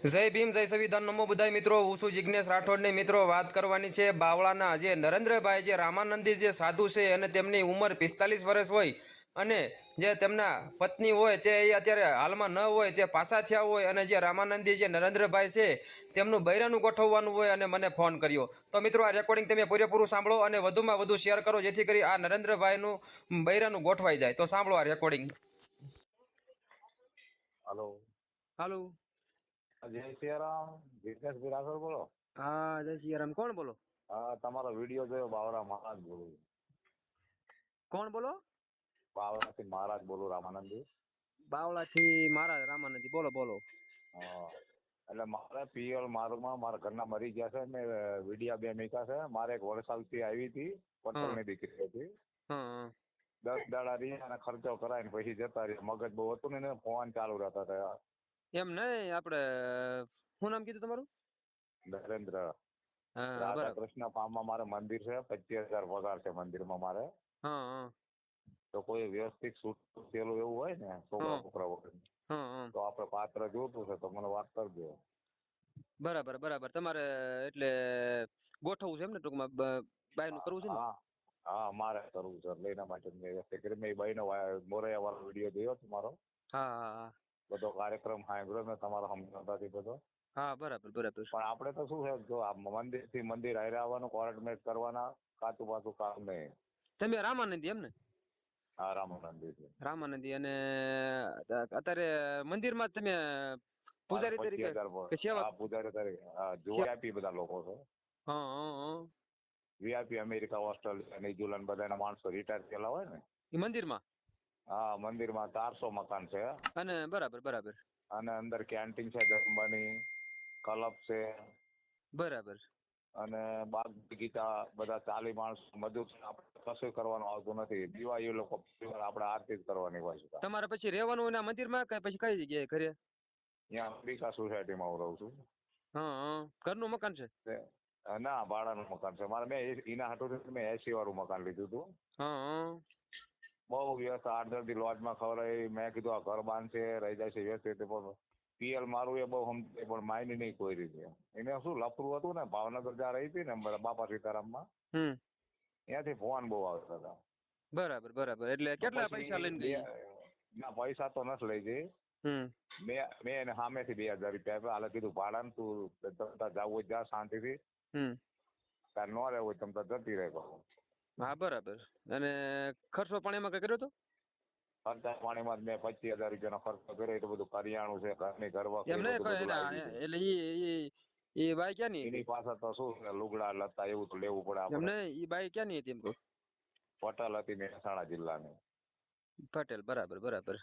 જય ભીમ જય સંવિધાન. નમો બધાય મિત્રો હું છું જિજ્ઞેશ રાઠોડની. મિત્રો વાત કરવાની છે બાવળાના જે નરેન્દ્રભાઈ જે રામાનંદી જે સાધુ છે અને તેમની ઉંમર પિસ્તાલીસ વર્ષ હોય અને જે તેમના પત્ની હોય તે અત્યારે હાલમાં ન હોય તે પાછા થયા હોય અને જે રામાનંદી જે નરેન્દ્રભાઈ છે તેમનું બૈરાનું ગોઠવવાનું હોય અને મને ફોન કર્યો. તો મિત્રો આ રેકોર્ડિંગ તમે પૂરેપૂરું સાંભળો અને વધુમાં વધુ શેર કરો જેથી કરી આ નરેન્દ્રભાઈનું બૈરાનું ગોઠવાઈ જાય. તો સાંભળો આ રેકોર્ડિંગ હલો હાલો જય સિયારામ. જિજ્ઞેશભાઈ રાઠોડ બોલો. હા જય સિયારામ. કોણ બોલો? હા તમારો વીડિયો જોયો બાવરા મહારાજ બોલું કોણ બોલો? બાવરાથી મહારાજ બોલું રામાનંદી બાવળાથી મહારાજ રામાનંદજી. બોલો બોલો. એટલે મારે પિયર મારુંમાં મારા ઘરના મરી ગયા છે મેં વિડિયા બે મેકા છે. મારે એક વરસાદથી આવી હતી પટેલની દીકરી હતી. દસ દાડા રહી અને ખર્ચો કરાવીને પછી જતા રહ્યા. મગજ બહુ હતું ને ફોન ચાલુ રહેતા હતા. એમ નહીં આપણે શું નામ કીધું તમારું? નરેન્દ્ર. રાધા કૃષ્ણ ફાર્મમાં મારે મંદિર છે પચીસ હજાર પગાર છે મંદિરમાં મારે. તો કોઈ વ્યવસ્થિત સૂટ થયેલું એવું હોય ને છોકરા છોકરા વગર. તો આપણે પાત્ર જોતું છે તો મને વાત કરજો. બરાબર બરાબર. તમારે એટલે ગોઠવવું છે એમ ને ટૂંકમાં બાય બાયનું કરવું છે ને? હા હા મારે કરવું છે. એટલે એના માટે મેં વ્યવસ્થિત કરી મેં ભાઈનો મોરૈયા વાળો વીડિયો જોયો તમારો હા હા. બધો કાર્યક્રમ સાંભળ્યો મેં તમારો હમણાંથી બધો. હા બરાબર બરાબર. પણ આપણે તો શું છે જો આ મંદિરથી મંદિર હારે આવવાનું કોર્ડિનેટ કરવાના કાચું પાછું કામ નહીં. તમે રામાનંદી એમ ને હા રામાનંદી છે. રામાનંદી અને અત્યારે મંદિરમાં માં તમે પૂજારી તરીકે? હા પૂજારી તરીકે. હા વીઆઈપી બધા લોકો છે. હા હા હા. વીઆઈપી અમેરિકા ઓસ્ટ્રેલિયા ન્યુઝીલેન્ડ બધાના માણસો રિટાયર થયેલા હોય ને. એ મંદિરમાં? હા મંદિરમાં ચારસો મકાન છે. અને બરાબર બરાબર. અને અંદર કેન્ટીન છે જમવાની કલબ છે. બરાબર. અને બાગ બગીચા બધા ચાલી માણસ મજૂર આપણે કશું કરવાનું આવતું નથી. દિવાળી લોકો આપણે આરતી જ કરવાની હોય છે. તમારે પછી રહેવાનું એના મંદિરમાં કે પછી કઈ જગ્યાએ ઘરે? ત્યાં અંબિકા સોસાયટીમાં હું રહું છું. હા ઘરનું મકાન છે? ના ભાડાનું મકાન છે. મારે મેં એના હાટું મેં એસી વાળું મકાન લીધું હતું. હા. બહુ વ્યસ્ત આઠ દસ લોજમાં ખવડાવી મેં કીધું આ ઘર બાંધશે રહી જાય છે વ્યવસ્થિત પણ પીએલ મારું એ બહુ સમજે પણ માયની નહીં કોઈ રીતે. એને શું લફરું હતું ને ભાવનગર જ્યાં રહી હતી ને બાપા સીતારામમાં ત્યાંથી ફોન બહુ આવતા હતા. બરાબર બરાબર. એટલે કેટલા પૈસા લઈને ગઈ? ના પૈસા તો નથી લઈ જઈ મેં મેં એને સામેથી બે હજાર રૂપિયા આપ્યા. હાલે કીધું ભાડાને તું તમતા જવું જા શાંતિથી. તાર ન રહેવું તમ તમતા જતી રહે કહું હા બરાબર. અને ખર્ચો પણ એમાં કઈ કર્યો હતો? ખર્ચા પાણીમાં મેં પચીસ હજાર રૂપિયાનો ખર્ચો કર્યો. એટલું બધું કરિયાણું છે ઘરની ઘર વખરી એમ નહીં બધું કઈ બધું લાવી દીધું. એટલે ઈ ઈ ઈ બાઈ ક્યાં ની એની પાસે તો શું છે, લુગડા લતા એવું તો લેવું પડે નહીં બાઈ ક્યાં હતી એમ કહું? પટેલ હતી મહેસાણા જિલ્લાની. પટેલ બરાબર બરાબર.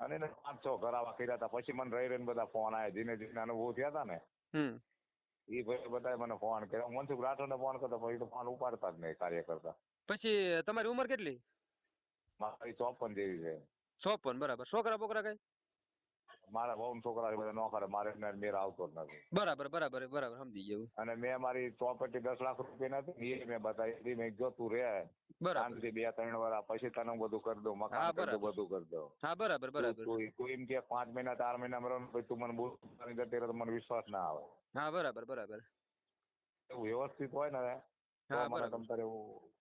અને એને પાંચ છ ઘર આવા કર્યા હતા. પછી મને રહી રહીને બધા ફોન આવ્યા જીને જીને અનુભવ થયા હતા ને. હમ. એ ભાઈ બધા મને ફોન કર્યા. મનસુખ રાઠોડને ફોન કરતો તો ફોન ઉપાડતા જ નહીં કાર્ય કરતા. પછી તમારી ઉંમર કેટલી? મારી ચોપન જેવી છે. ચોપન બરાબર. છોકરા બોકરા કઈ? મારા બહુ છોકરા બધા નોકરે મારે મેર આવતો જ નથી. બરાબર બરાબર બરાબર સમજી ગયું. અને મેં મારી ચોપટી દસ લાખ રૂપિયા નથી એ મેં બતાવી હતી. મેં જો તું રે બરાબર. બે ત્રણ વાર પછી તને બધું કરી દઉં મકાન કરી દઉં બધું કરી દઉં. હા બરાબર બરાબર. તું એમ કે પાંચ મહિના ચાર મહિના મરો પછી તું મને બોલ જતી રહે તો મને વિશ્વાસ ના આવે. હા બરાબર બરાબર. એવું વ્યવસ્થિત હોય ને તો હા મને તમ તારે એવું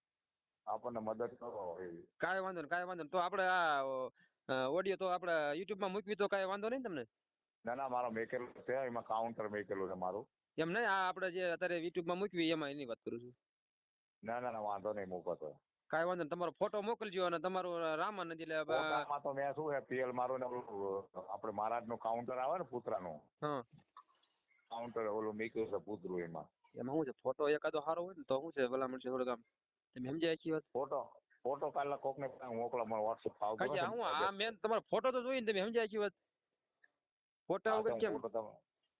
આપણને મદદ કરો એવી કાંઈ વાંધો નહીં કાંઈ વાંધો નહીં. તો આપણે આ ઓડિયો તો આપણે યુટ્યુબમાં મૂકવી તો કાંઈ વાંધો નહીં તમને? ના ના મારો મેકેલો છે એમાં કાઉન્ટર મેકેલું છે મારું. એમ નહીં? આ આપણે જે અત્યારે યુટ્યુબમાં મૂકવી એમાં એની વાત કરું છું. ના ના ના વાંધો નહીં મૂકો તો. કાંઈ વાંધો નહીં તમારો ફોટો મોકલજો અને તમારું રામાનંદ એટલે ફોટામાં તો મેં શું છે પીએલ મારું ને આપણે મહારાજનું કાઉન્ટર આવે ને પુતરાનું. હા. કાઉન્ટર ઓલું મૂક્યું છે પુતરું એમાં. એમાં શું છે ફોટો એકાદો સારો હોય ને તો શું છે ભલામણ છે થોડુંક આમ તમે સમજાય છે વાત? ફોટો ફોટો કાલે કોકને મોકલો મને વોટ્સઅપ ફાવ કે હું આ મેન તમારો ફોટો તો જોઈને તમે સમજાય છે વાત. ફોટા વગર કેમ?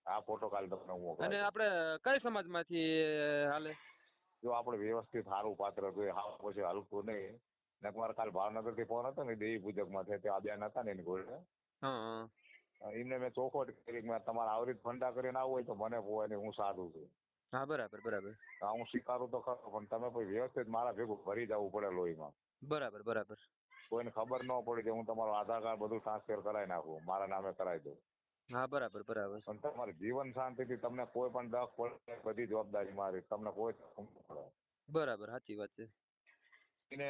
આ ફોટો કાલે તમને હું મોકલો અને આપણે કઈ સમાજમાંથી હાલે? જો આપણે વ્યવસ્થિત સારું પાત્ર જોઈએ હા પછી હલકું નહીં. ને મારે કાલ ભાવનગરથી ફોન હતો ને દેવી પૂજકમાં તે આ બેન હતા ને એની ગોળે એમને મેં ચોખવટ કરી તમારે આવરીત ફંડા કરીને આવવું હોય તો મને હોય ને હું સાધુ છું. હા બરાબર બરાબર. હા, હું સ્વીકારું તો ખરો પણ તમે કોઈ વ્યવસ્થિત મારા ભેગું ભરી જવું પડે લોહીમાં. બરાબર બરાબર. કોઈને ખબર ન પડે કે હું તમારું આધાર કાર્ડ બધું ટ્રાન્સફર કરાવી નાખું મારા નામે કરાવી દઉં. હા બરાબર બરાબર. પણ તમારી જીવન શાંતિથી તમને કોઈ પણ દખ પડે બધી જવાબદારી મારી તમને કોઈ પડે. બરાબર સાચી વાત છે. એને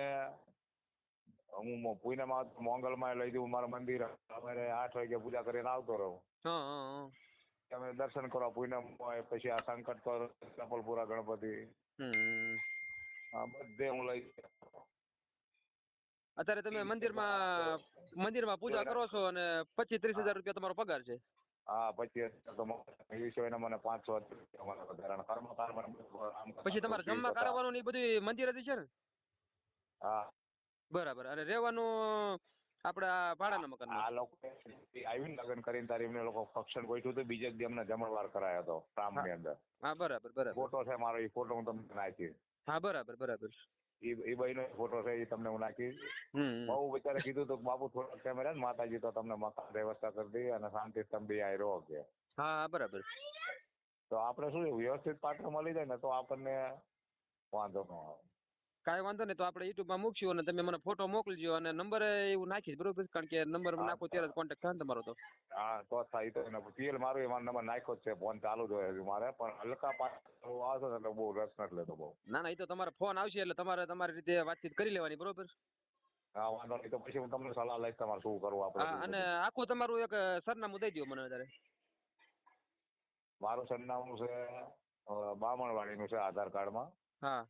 હું પૂનામાં મોંગલમાં લઈ જઉં મારા મંદિર અમારે આઠ વાગે પૂજા કરીને આવતો રહું. હા હા. તમે દર્શન કરો પૂનમ હોય પછી આ સંકટ કરો કપલપુરા ગણપતિ. હા બધે હું લઈ અત્યારે તમે મંદિરમાં મંદિરમાં પૂજા કરો છો અને પચીસ ત્રીસ હજાર રૂપિયા તમારો પગાર છે? હા એ વિષયને મને પાંચસો પછી તમારે જમવા કરાવવાનું ને એ બધું હતી છે ને? હા. બરાબર. અને રહેવાનું આપણે આ ભાડાના મકાન આ લોકો આવીને લગ્ન કરીને તારી એમને લોકો ફંક્શન ગોઠવ્યું હતું બીજે દી અમને જમણવાર કરાયો હતો કામની અંદર. હા બરાબર બરાબર. ફોટો છે મારો એ ફોટો હું તમને નાખી. હા બરાબર બરાબર. એ એ ભાઈનો ફોટો છે એ તમને હું નાખી. બહુ બિચારે કીધું તો કે બાપુ થોડોક કેમેરા ને માતાજી તો તમને મકાન વ્યવસ્થા કરી દઈએ અને શાંતિ તમે બી આઈ રહો કે. હા હા બરાબર. તો આપણે શું વ્યવસ્થિત પાત્ર મળી જાય ને તો આપણને વાંધો ન આવે. કાંઈ વાંધો નહીં તો આપણે યુટ્યુબમાં મૂકશું અને તમે મને ફોટો મોકલજો અને નંબર એવું નાખીશ બરોબર? કારણ કે નંબર નાખો ત્યારે કોન્ટેક્ટ થાય તમારો તો. હા તો થાય તો પીએલ મારો એ મારો નંબર નાખ્યો જ છે ફોન ચાલુ જ હોય મારે પણ હલકા પાત્ર આવશે એટલે બહુ રસ નથી લેતો બહુ. ના ના એ તો તમારો ફોન આવશે એટલે તમારે તમારી રીતે વાતચીત કરી લેવાની બરોબર? હા વાંધો નહીં તો પછી હું તમને સલાહ લઈશ તમારે શું કરવું આપણે અને આખું તમારું એક સરનામું દઈ દો મને અત્યારે મારું સરનામું છે બામણવાડીનું છે આધાર કાર્ડમાં. હા.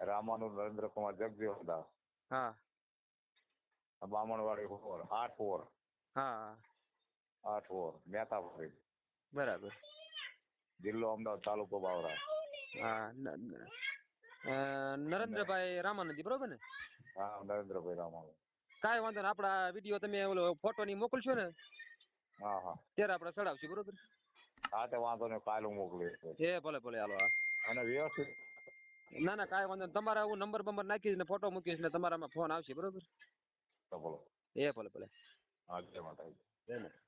રામાનું નરેન્દ્રકુમાર જગજીવનદાસ. હા. બામણવાડી ફોર આઠ ફોર હા. આઠ ફોર મહેતાપુરી બરાબર. જિલ્લો અમદાવાદ તાલુકો બાવરા. હા નરેન્દ્રભાઈ રામાનંદજી બરોબર ને? હા નરેન્દ્રભાઈ રામાનંદ. કાંઈ વાંધો નહીં આપણા વીડિયો તમે ઓલો ફોટો ની મોકલશો ને? હા હા. ત્યારે આપણે ચડાવશું બરોબર? હા તે વાંધો નહીં કાલ હું મોકલીશ એ ભલે ભલે હાલો અને વ્યવસ્થિત ના ના કાંઈ વાંધો નહીં. તમારા હું નંબર બંબર નાખીશ ને ફોટો મૂકીશ ને તમારામાં ફોન આવશે બરોબર? તો બોલો. એ ભલે ભલે. હા જય માતાજી. જય માતા